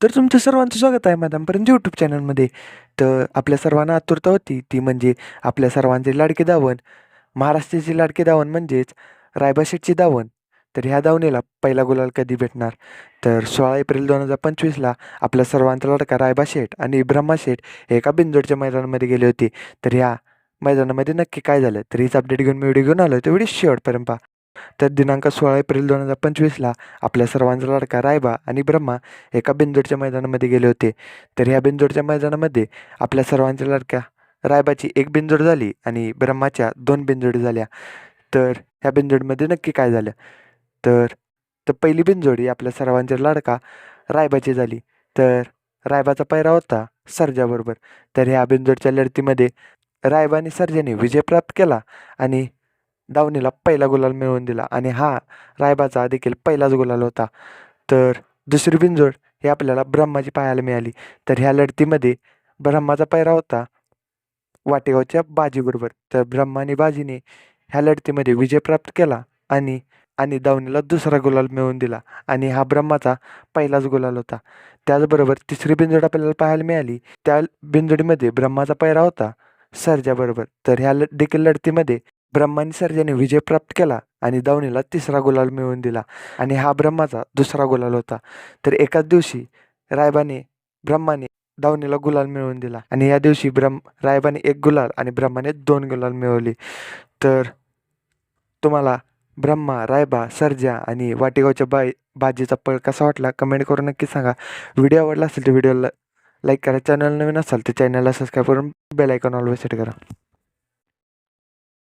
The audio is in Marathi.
तर तुमचं सर्वांचं स्वागत आहे मॅडमपर्यंत यूट्यूब चॅनलमध्ये तर आपल्या सर्वांना आतुरता होती. ती म्हणजे आपल्या सर्वांचे लाडके दावण. महाराष्ट्राची लाडके दावण म्हणजेच रायबाशेटचे दावण. तर ह्या दावणीला पहिला गुलाल कधी भेटणार? तर सोळा एप्रिल दोन हजार पंचवीसला आपल्या सर्वांचा लडका रायबा शेठ आणि ब्रह्मा शेठ एका बिंदोडच्या मैदानामध्ये गेले होते. तर ह्या मैदानामध्ये नक्की काय झालं? तर हीच अपडेट घेऊन मी व्हिडिओ घेऊन आलो तर व्हिडिओ शेवटपर्यंत पहा. तर दिनांक सोळा एप्रिल दोन हजार पंचवीसला आपल्या सर्वांचा लाडका रायबा आणि ब्रह्मा एका बिंदोडच्या मैदानामध्ये गेले होते. तर ह्या बिंदोडच्या मैदानामध्ये आपल्या सर्वांच्या लाडक्या रायबाची एक बिंदोड झाली आणि ब्रह्माच्या दोन बिंदोडी झाल्या. तर ह्या बिंदोडमध्ये नक्की काय झालं? तर तर पहिली बिंजोडी आपल्या सर्वांच्या लाडका रायबाची झाली. तर रायबाचा पैरा होता सर्जाबरोबर. तर ह्या बिंजोडच्या लढतीमध्ये रायबा आणि सर्जाने विजय प्राप्त केला आणि दावणीला पहिला गुलाल मिळवून दिला आणि हा रायबाचा देखील पहिलाच गुलाल होता. तर दुसरी बिंजोड हे आपल्याला ब्रह्माची पाहायला मिळाली. तर ह्या लढतीमध्ये ब्रह्माचा पैरा होता वाटेगावच्या बाजीबरोबर तर ब्रह्मा आणि बाजीने ह्या लढतीमध्ये विजय प्राप्त केला आणि आणि दावणीला दुसरा गुलाल मिळवून दिला आणि हा ब्रह्माचा पहिलाच गुलाल होता. त्याचबरोबर तिसरी बिंजोड आपल्याला पाहायला मिळाली. त्या बिंजोडीमध्ये ब्रह्माचा पैरा होता सर्जाबरोबर. तर ह्या ल देखील लढतीमध्ये ब्रह्मा आणि सर्जाने विजय प्राप्त केला आणि दावणीला तिसरा गुलाल मिळवून दिला. आणि हा ब्रह्माचा दुसरा गुलाल होता. तर एकाच दिवशी रायबाने ब्रह्माने दावणीला गुलाल मिळवून दिला. आणि या दिवशी ब्रह्म रायबाने एक गुलाल आणि ब्रह्माने दोन गुलाल मिळवले. तर तुम्हाला ब्रह्मा रायबा सर्जा आणि वाटेगावच्या बाई बाजीचा पळ कसा वाटला कमेंट करून नक्की सांगा. व्हिडिओ आवडला असेल तर व्हिडिओला लाईक करा. चॅनल नवीन असाल तर चॅनलला सबस्क्राईब करून बेल आयकॉन ऑलवेज सेट करा.